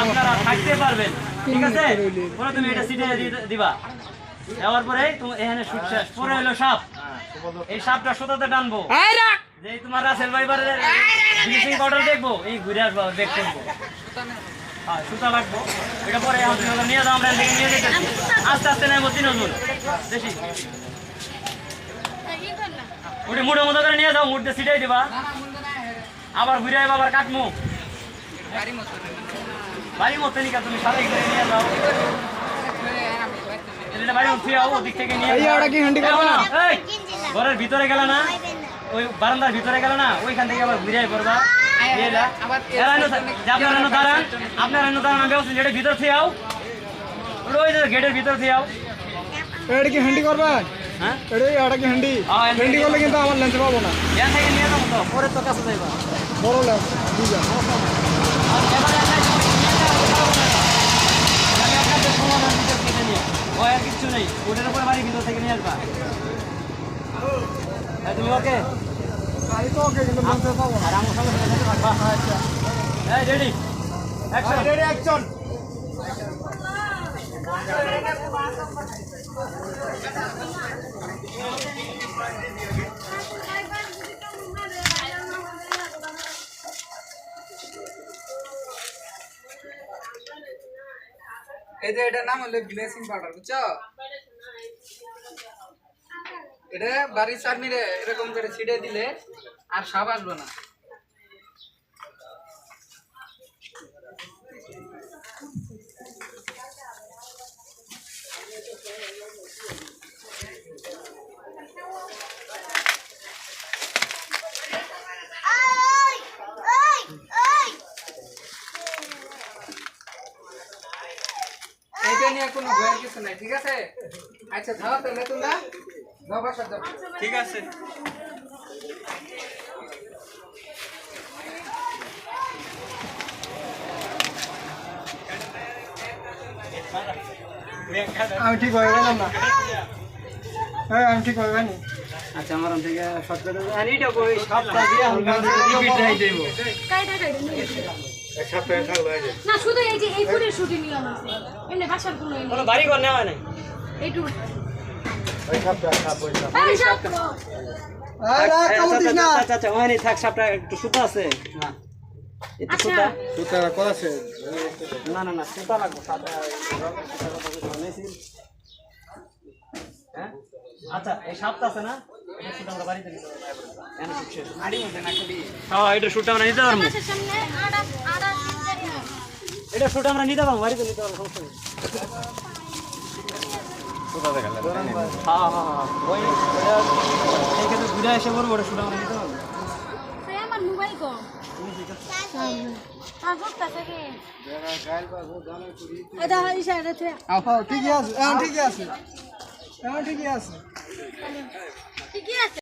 আপনারা থাকতে পারবেন ঠিক আছে? পরে তুমি এটা সিটে দিবা। দেওয়ার পরে তুমি এখানে শুট শেষ। পরে হলো সাপ। এই সাপটা সুতাতে টানবো। যে তোমার রাসেল ভাইবারের ব্লিচিং পাউডার দেখব এই ঘুরে আসব বেগ করব হ্যাঁ সুতা লাগবো। এটা পরে এখন নিয়ে যাও আমরা নিয়ে যেতে আস্তে আস্তে নেব তিনজন বেশি ওটি মুঠো মতো করে নিয়ে যাও মুঠতে সিটাই দিবা। আবার ঘুরে আইবা আবার কাটমু। বাড়ি মতো নিকা তুমি? সারাই করে নিয়ে যাও। বাড়ি উঠে ওদিক থেকে নিয়ে করব? ঘরের ভিতরে গেল না? ওই বারান্দার ভিতরে গেল না? ওইখান থেকে আবার ঘুরে পড়বা যে আপনার এনো দাঁড়ান। আপনার এনো দাঁড়ান আমি বলছি যেটা ভিতর থেকে আও। ওটা ওই গেটের ভিতর থেকে আও। এটা কি হান্ডি করবে? হ্যাঁ? এটা কি হ্যাঁ, হান্ডি। হান্ডি করলে কিন্তু আমার লেন্স পাবো না। এখান নিয়ে যাব তো। পরে তো কাছে যাইবা। বড় লেন্স বুঝা কিচ্ছু নেই ওটার উপরে বাড়ি ভিতর থেকে নিয়ে আসবা তুমি ওকে তো ওকে কিন্তু লেন্স পাবো এই যে এটার নাম হলো ব্লেসিং পাউডার, বুঝছ? এটা বাড়ির সামনে এরকম করে ছিটে দিলে আর সাপ আসবে না। নিয়ে কোনো ভয়ের কিছু নাই ঠিক আছে? আচ্ছা যাও তাহলে তোমরা ঠিক আছে। আমি ঠিক হয়ে গেলাম না। হ্যাঁ আমি ঠিক হয়ে গেলাম। আচ্ছা আমার থেকে শর্ট করে আর এইটা কই? সপ্তাহ দিয়ে দেব না শুধু এই যে এই ফুলের শুটিং নিয়ম আছে এমনি বাসার কোনো কোনো বাড়ি ঘর নেওয়া হয় নাই। এইটু। ওই সাপটা সাপ ওই সাপ এই সব আরে কামড় দিস না। আচ্ছা আচ্ছা থাক সাপটা একটু সুতা আছে। না একটু আচ্ছা। সুতা। কত আছে? না না না সুতা লাগবে হ্যাঁ? আচ্ছা এই সাপটা আছে না? এটা শুট হ্যাঁ আমরা নিতে পারব বাসার সামনে আড়া আড়া তিন এটা শুট আমরা নিতে পারব বাড়িতে নিতে পারব সমস্যা নেই? হ্যাঁ হ্যাঁ হ্যাঁ ওই ঘুরে এসে বলব ওটা শুট আমরা নিতে পারব। হ্যাঁ ঠিকই আছে আছে। ঠিকই আছে।